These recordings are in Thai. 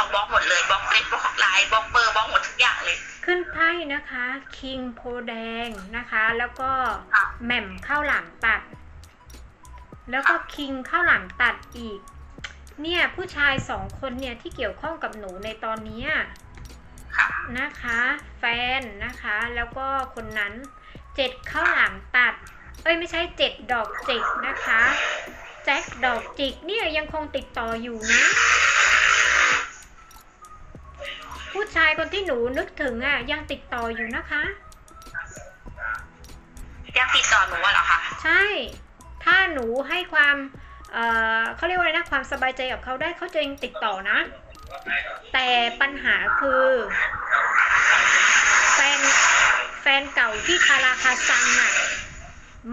เขาบล็อกหมดเลยบล็อกเฟซบล็อกไลน์บล็อกเบอร์บล็อกหมดทุกอย่างเลย ขึ้นไพ่นะคะ คิงโพแดงนะคะ แล้วก็ค่ะแหม่มข้าวหลามตัด แล้วก็คิงข้าวหลามตัดอีก เนี่ยผู้ชายสองคนเนี่ยที่เกี่ยวข้องกับหนูในตอนเนี้ยค่ะนะคะ แฟนนะคะ แล้วก็คนนั้นเจ็ดข้าวหลามตัด เอ้ยไม่ใช่เจ็ดดอกจิกนะคะแจ็คดอกจิกเนี่ยยังคงติดต่ออยู่นะายคนที่หนูนึกถึงอะยังติดต่ออยู่นะคะ ยังติดต่อหนูอะเหรอคะ ใช่ ถ้าหนูให้ความเอ่อเขาเรียกว่าอะไรนะความสบายใจกับเขาได้เขาจะยังติดต่อนะ แต่ปัญหาคือแฟนแฟนเก่าที่คาราคาซังอะ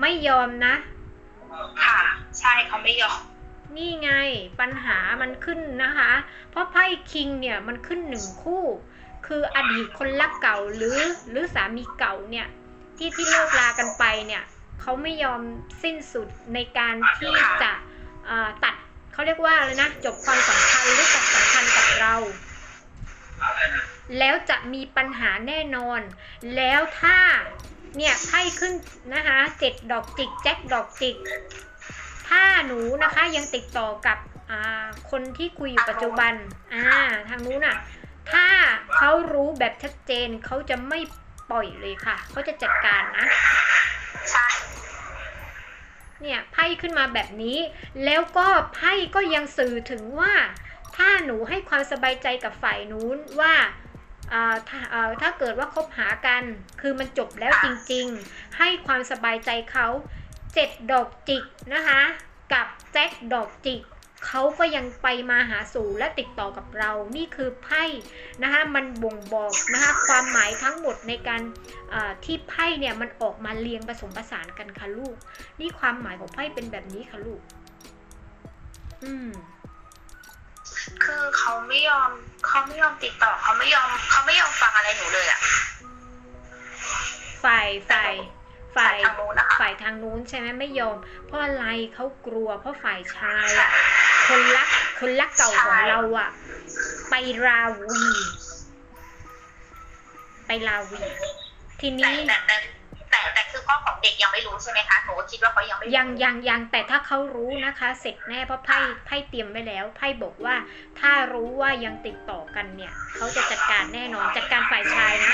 ไม่ยอมนะ ค่ะ ใช่เขาไม่ยอม นี่ไงปัญหามันขึ้นนะคะ เพราะไพ่คิงเนี่ยมันขึ้นหนึ่งคู่ คืออดีตคนรักเก่าหรือหรือสามีเก่าเนี่ยที่ที่เลิกลากันไปเนี่ยเขาไม่ยอมสิ้นสุดในการที่จะตัดเขาเรียกว่าอะไรนะจบความสัมพันธ์หรือตัดสัมพันธ์กับเรา แล้วจะมีปัญหาแน่นอน แล้วถ้าเนี่ยไพ่ขึ้นนะคะเจ็ดดอกจิกแจ็คดอกจิก ถ้าหนูนะคะยังติดต่อกับคนที่คุยอยู่ปัจจุบันอ่าทางนู้นน่ะ ถ้า รู้แบบชัดเจนเขาจะไม่ปล่อยเลยค่ะเขาจะจัดการนะเนี่ยไพ่ขึ้นมาแบบนี้ แล้วก็ไพ่ก็ยังสื่อถึงว่า ถ้าหนูให้ความสบายใจกับฝ่ายนู้นว่าถ้าถ้าเกิดว่าคบหากันคือมันจบแล้วจริงๆ ให้ความสบายใจเขาเจ็ดดอกจิกนะคะ กับแจ็คดอกจิก เขาก็ยังไปมาหาสู่และติดต่อกับเรา นี่คือไพ่นะคะมันบ่งบอกนะคะความหมายทั้งหมดในการอ่าที่ไพ่เนี่ยมันออกมาเรียงผสมผสานกันค่ะลูก นี่ความหมายของไพ่เป็นแบบนี้ค่ะลูก อืมคือเขาไม่ยอมเขาไม่ยอมติดต่อเขาไม่ยอมเขาไม่ยอมฟังอะไรหนูเลยอะฝ่ายฝ่ายฝ่ายทางนู้นนะคะฝ่ายทางนู้นใช่ไหมไม่ยอม เพราะอะไรเขากลัวเพราะฝ่ายชายอะ คนรัก คนรักเก่าของเราอะไปราวี ไปราวี ทีแต่นี้แต่แต่แต่แต่คือพ่อของเด็กยังไม่รู้ใช่ไหมคะหนูก็คิดว่าเขายังไม่รู้ยังยังยังแต่ถ้าเขารู้นะคะ เสร็จแน่เพราะไพ่ไพ่เตรียมไว้แล้วไพ่บอกว่า ถ้ารู้ว่ายังติดต่อกันเนี่ย เขาจะจัดการแน่นอนจัดการฝ่ายชายนะ